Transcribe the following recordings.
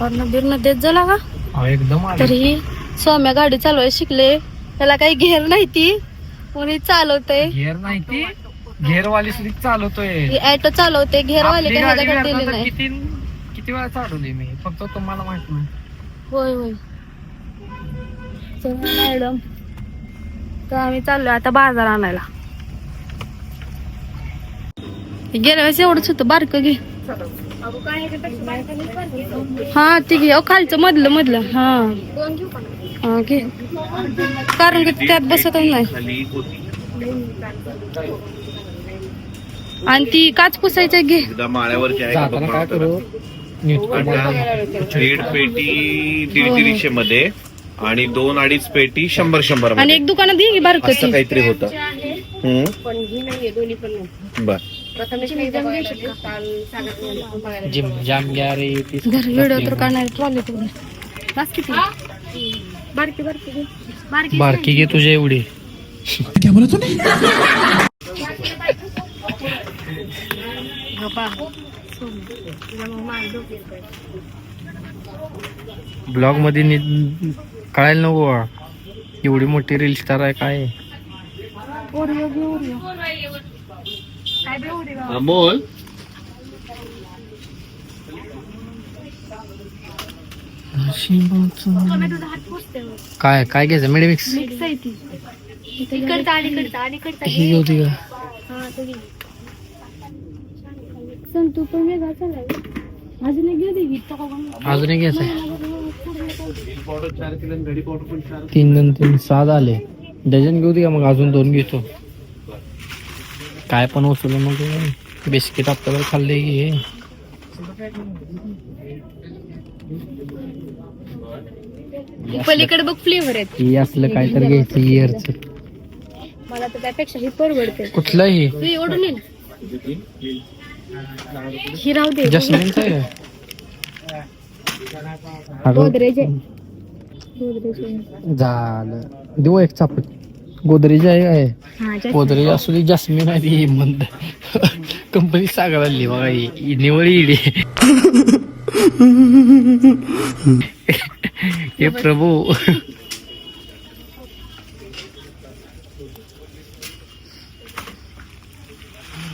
Horn बिर्न देत झाला का? हा, एकदम. तरी सौम्या गाडी चालवायला शिकले. त्याला काही घेर नाही ती. कोणी चालवते घेर नाही ती. घेरवाली सुद्धा चालवतोय. ॲटो चालवते घेरवाले काही दिली नाही. किती किती वेळा चालवली मी? फक्त तुम्हाला माहीत नाही. होय होय. मॅडम. तर आम्ही चाललोय आता बाजार आणायला. गेल्या वेळेस एवढंच होतं. बारक घे. हा ते घे. अहो, खालचं मधलं मधलं. हा. हा घे. कारण की त्यात बसत नाही. आणि ती काच पुसायचं घे. करू? नीट दीड पेटी दीडशे दीडशे मध्ये आणि दोन अडीच पेटी शंभर शंभर आणि एक दुकानात घे बारक असं काहीतरी होतं. हम्म. बर. जिम जाम घ्या रे तीस घर व्हिडिओ तर काढणार ट्रॉली तुम्ही बस किती? बारकी बारकी घे. बारकी बारकी घे तुझ्या एवढी. ब्लॉगमध्ये नी- कळायला नको. एवढी मोठी रील स्टार आहे काय? ओरिओ घे ओरिओ अमोल काय काय घ्यायचं? मेडिमिक्स मिक्स ही हा तो संतू पण वेगळा अजून एक घेऊ बघ. अजून एक घ्यायचं तीन दोन तीन सहा झाले डझन घेऊ दे का मग? अजून दोन घेतो. काय पण वसूल मग बिस्किट आपल्याला खाल्ले की हे. पलीकडे बघ फ्लेवर आहेत. हे असलं काय तर घ्यायचं इयरच मला तर त्यापेक्षा ही परवडते. कुठलं हे तू एवढं नाही ही राहू दे. जस्मिनचं आहे. अगं, गोदरेज आहे. गोदरेज आहे. झालं. देऊ एक चापट. गोदरेज आहे काय हा. गोदरेज असू दे जास्मिन आहे ती मंद. कंपनी सांगायला लागली बघा ही निवळी इडी. हे प्रभू.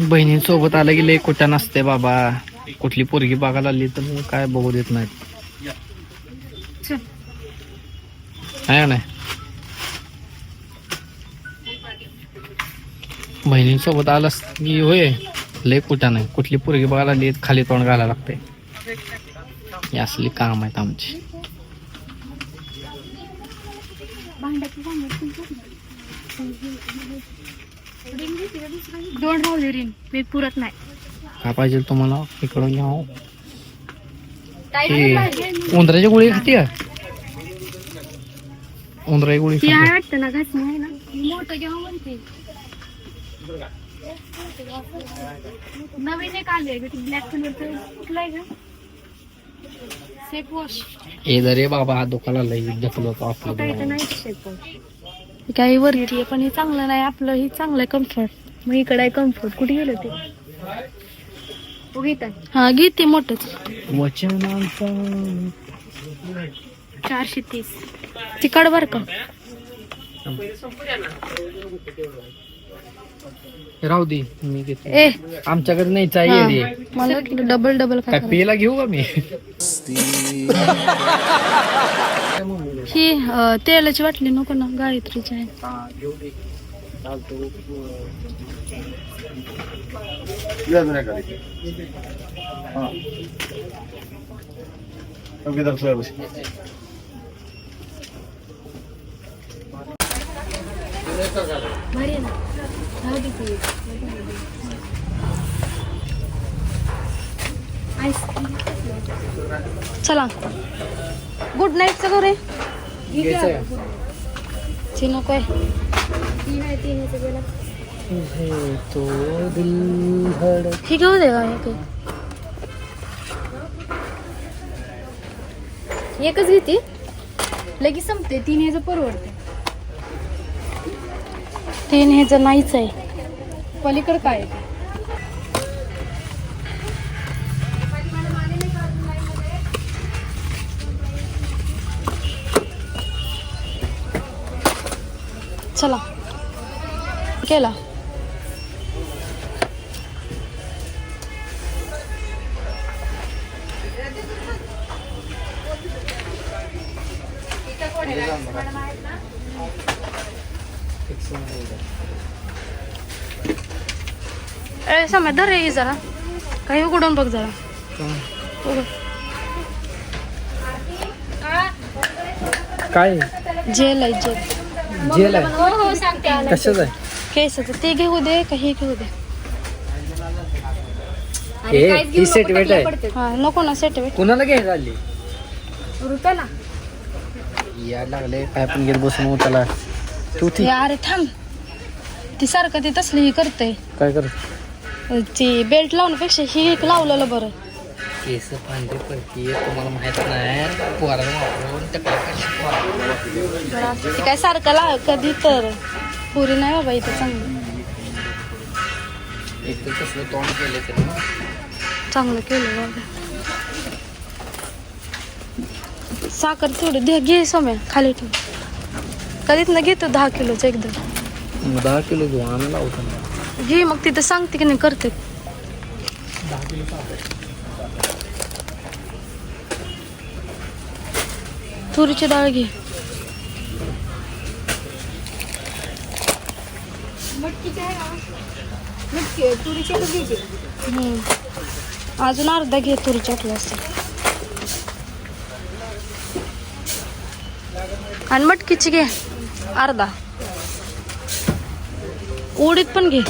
बहिणींसोबत आलं की लय कुठं नसते बाबा. कुठली पोरगी बघायला आली तर काय बघू देत नाहीत. नाही? बहिणींसोबत आलास की होय? लय कुठं नाही. कुठली पोरगी बघायला आली खाली तोंड घालायला लागते. ही असली काम आहेत आमची. भांड्याची भांडी दोन राहू दे रिंग मी पुरत नाही. काय पाहिजे तुम्हाला? इकडून घ्या हो. उंदराची गोळी खाती का उंदराची गोळी वाटतं ना आहे ना. मोठं जेव्हा म्हणते. नवीन एक आले ब्लॅक कलरचं कुठलं आहे का वॉश हे जरे बाबा तर आपलं नाही सेफ वॉश काही वरती आहे पण हे चांगलं नाही आपलं हे चांगलं आहे कम्फर्ट मग इकडे आहे कम्फर्ट कुठे गेलं ते? हो हा घेते मोठच. वचनांचा. चारशे तीस. तिकड बर का? राहू दे मी घेते. ए. आमच्याकडे नाही चाहिए हा. मला डबल डबल काय पेला घेऊ का मी? ही तेलाची वाटली नको ना गायत्रीची आहे. भारी आहे ना. चला. गुड नाईट चं रे आहे. तो दिल ही घेऊ दे एकच घेते. लगेच संपते तीन ह्याचं परवडते तीन हे जर नाहीच आहे. पलीकडं काय? चला. केला. ए समय धर रे जरा. काही उघडून बघ जरा. काय? जेल आहे जेल. जेल आहे? हो हो कशाच आहे? केसाचं. ते घेऊ दे का हे घेऊ दे. सेट वेट आहे. हा नको ना सेट वेट कुणाला घ्यायला आली? रुपयाला या लागले काय पण घेत बसून त्याला तू ती अरे थांब. ती सारखं ती तसली ही करते काय कर ती बेल्ट लावण्यापेक्षा ही एक लावलेलं बरं. केस पांढरे पडती तुम्हाला माहीत नाही. पोराला वापरून त्या ती काय सारखं लाव कधी तर. पुरी नाही बाबा इथं चांगलं. एक तर कसलं तोंड केलं त्यानं चांगलं केलं बाबा. साखर तेवढी दे घे सोम्या खाली ठेव. कधीच ना घेतो दहा किलोचं एकदम मग दहा किलो घेऊ आणला होता घे मग तिथं सांगते की नाही करते. तुरीची डाळ घे. हम्म. अजून अर्धा घे तुरीच्या असते आणि मटकीची घे. अर्धा. उडीत पण घे.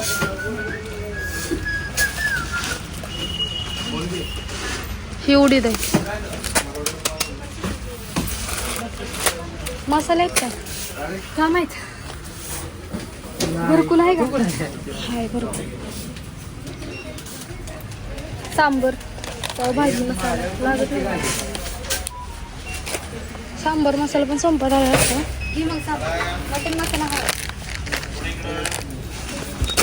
ही उडीद आहे. मसाले आहेत का का माहीत? भरकुल आहे का? हाय भरकुल सांबर. पाव भाजी मसाला. लागत नाही. सांबर मसाला पण संपत आला असतो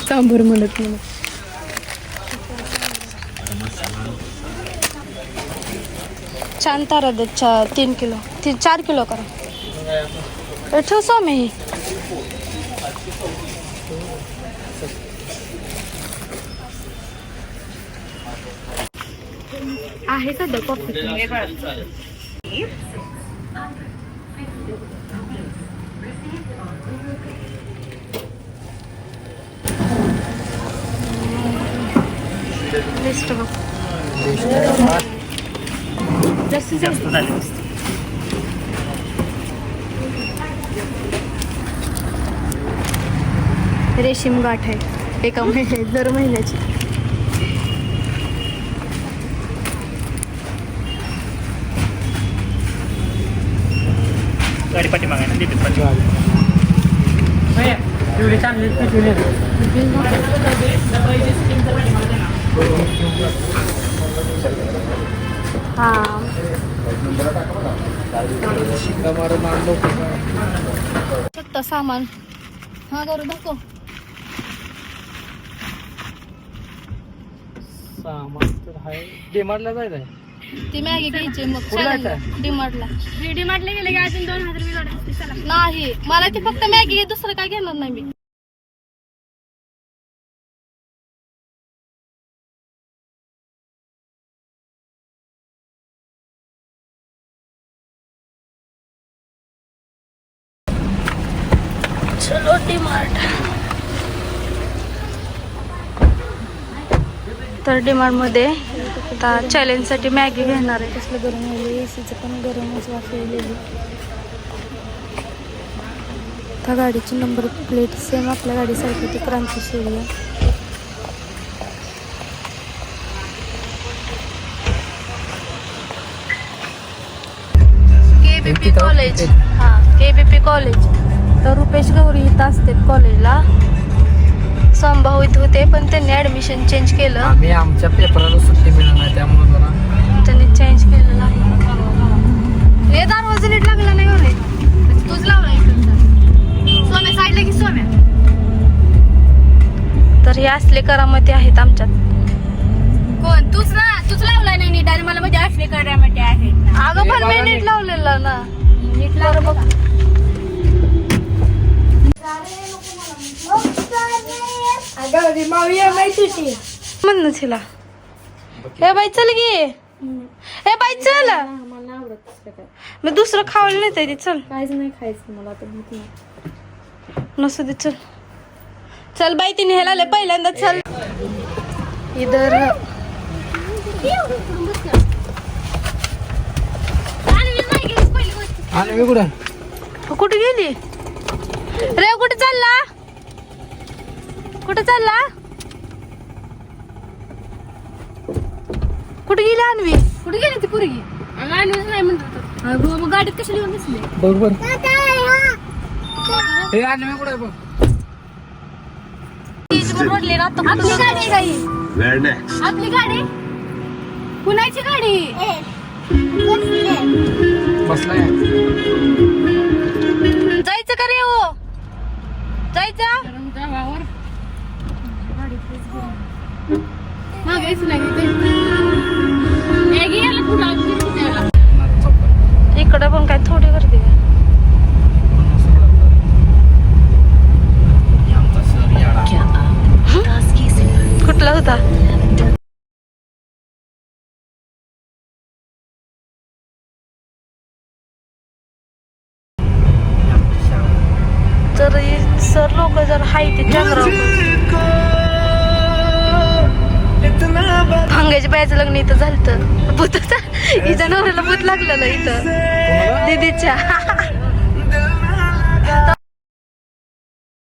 सांबर म्हणत मग. छान तारा दे चा तीन किलो. तीन चार किलो करा. तर ठेव स्वामी. आहे सध्या कॉफी. जास्त रेशीम गाठ आहे. एका महिन्यात दर महिन्याची. गाडी पाठी मागायला देते पाठी. हा. सामान हा करू दाखव. सामान तर आहे. डेमार्टला जायचं आहे ती मॅगी घ्यायची मग जायचं? डिमार्टला डिमार्टला गेले की अजून दोन हजार नाही मला ती फक्त मॅगी घे दुसरं काय घेणार नाही मी. चलो डिमार्ट तर डिमार्टमध्ये आता चॅलेंजसाठी मॅगी घेणार आहे. कसलं गरम आहे? ए सीचं पण गरमच वाफलेली. त्या गाडीची नंबर प्लेट सेम आपल्या गाडीसारखी ती क्रांती शेळी आहे केबीपी कॉलेज हा केबीपी कॉलेज तर रुपेश गौरी इथं असते कॉलेजला संभावित होते पण त्यांनी ऍडमिशन चेंज केलं. आम्ही आमच्या पेपराला सुट्टी मिळणार नाही त्यामुळे जरा त्यांनी चेंज केलेलं आहे हे दरवाजा नीट लागला नाही होणे तूच लावला सोम्या साईडला की सोम्या? तर हे असले करामती आहेत आमच्यात. कोण? तूच ना? तूच लावला नाही नीट. आणि मला म्हणजे म्हण तिला. हे बाई चल गे. हे बाई चल. मी दुसरं खावलं नाही ते चल. काहीच नाही खायचं मला आता भूक नाही. नसू दे चल. चल बाई तिने हे लावले पहिल्यांदा चल. इधर. आणि मी कुठं? कुठे गेली? रे कुठे चालला? कुठे चालला? कुठे गेली अन्वी? कुठे गेली ती पोरगी? नाही म्हणत अगं मग गाडीत कशी लिहून बसले? बघ बर. हे. आणि मी कुठं बघ? रोडले राहतो आपली गाडी काही आपली गाडी? कुणाची गाडी? बसलाय. जायचं का रे हो? जायचं? मागायचं नाही इकडे पण काय थोडी गर्दी आहे. कुठला होता? तर सर लोक जर हाय ते बायाचं लग्न इथं झालं भूत हिच्या नवऱ्याला भूत लागलेलं इथं. दीदीच्या.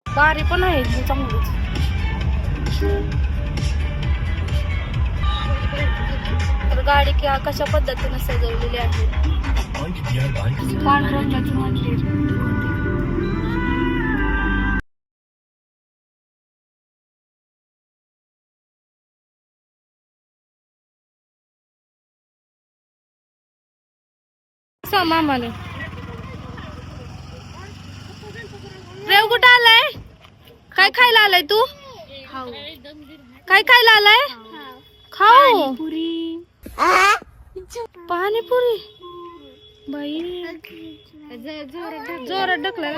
गाडी पण आहे तर गाडी क्या कशा पद्धतीने सजवलेली आहे? मंदिर सांग रेव कुठं आलाय? काय खायला आलाय तू? काय खायला आलाय? खाऊ. पाणीपुरी. बाई. जोरात ढकलाय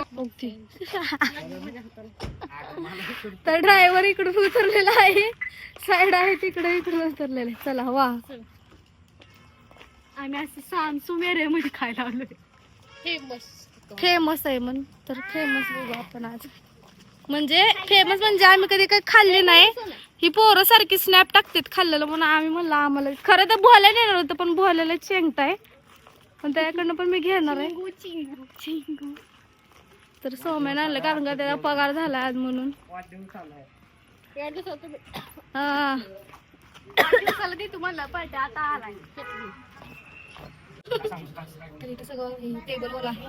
तर ड्रायव्हर इकडून उतरलेला आहे. साईड आहे तिकडे इकडून उतरलेला आहे. चला वा. आम्ही असं साम सुमेरे मध्ये खायला आलोय. फेमस आहे म्हण तर फेमस बघू आपण आज. म्हणजे फेमस म्हणजे आम्ही कधी काही खाल्ले नाही. ही पोरं सारखी स्नॅप टाकतात खाल्लेलं म्हणून आम्ही म्हणलं आम्हाला खरं तर बोलायला येणार होतं पण बोलायला चेंगताय पण त्याकडनं पण मी घेणार आहे. तर सोम्याने आणलं कारण का त्याचा पगार झाला आज म्हणून. हा. तुम्हाला पाहिजे आता आलाय. तर इथं सगळं टेबलवर आहे.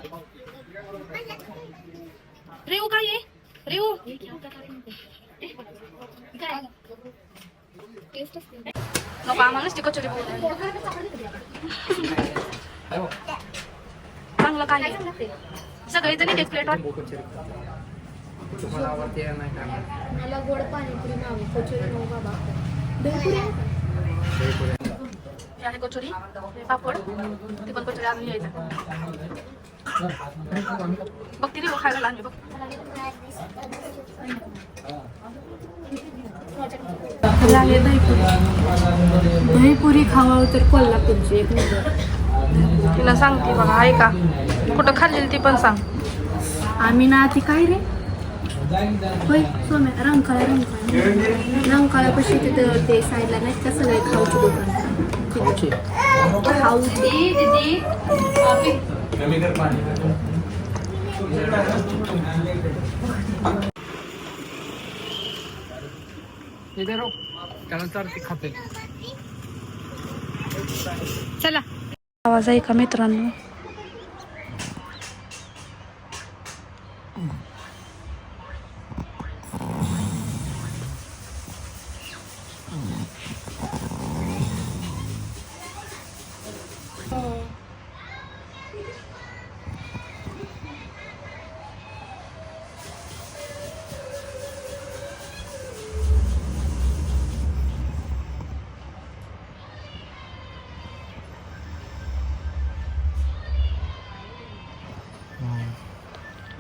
रेऊ काय आहे? रेऊ नको कचोरी चांगलं काय? सगळे प्लेट या नाही काय मला गोड पाणीपुरी नाव कचोरी नाव बाबा. आहे कचोरी पापड ते पण कचोरी बघ ती रेऊ खायला लागली बघ. आहे दहीपुरी. दहीपुरी खावा तर कोल्हापूरची एक नंबर. तिला सांगते बघा ऐका कुठं खाल्लेली ती पण सांग. आम्ही ना ती काय रे? होय सोम्या रंकाळा रंकाळा. रंकाळ्यापाशी तिथं ते साईडला नाही का सगळे खाऊची दुकान? तिथे. खाऊची दीदी इधर हो. त्याला चार ते खाते चला आवाज ऐका मित्रांनो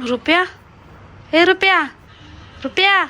રૂપિયા? એ રૂપિયા? રૂપિયા?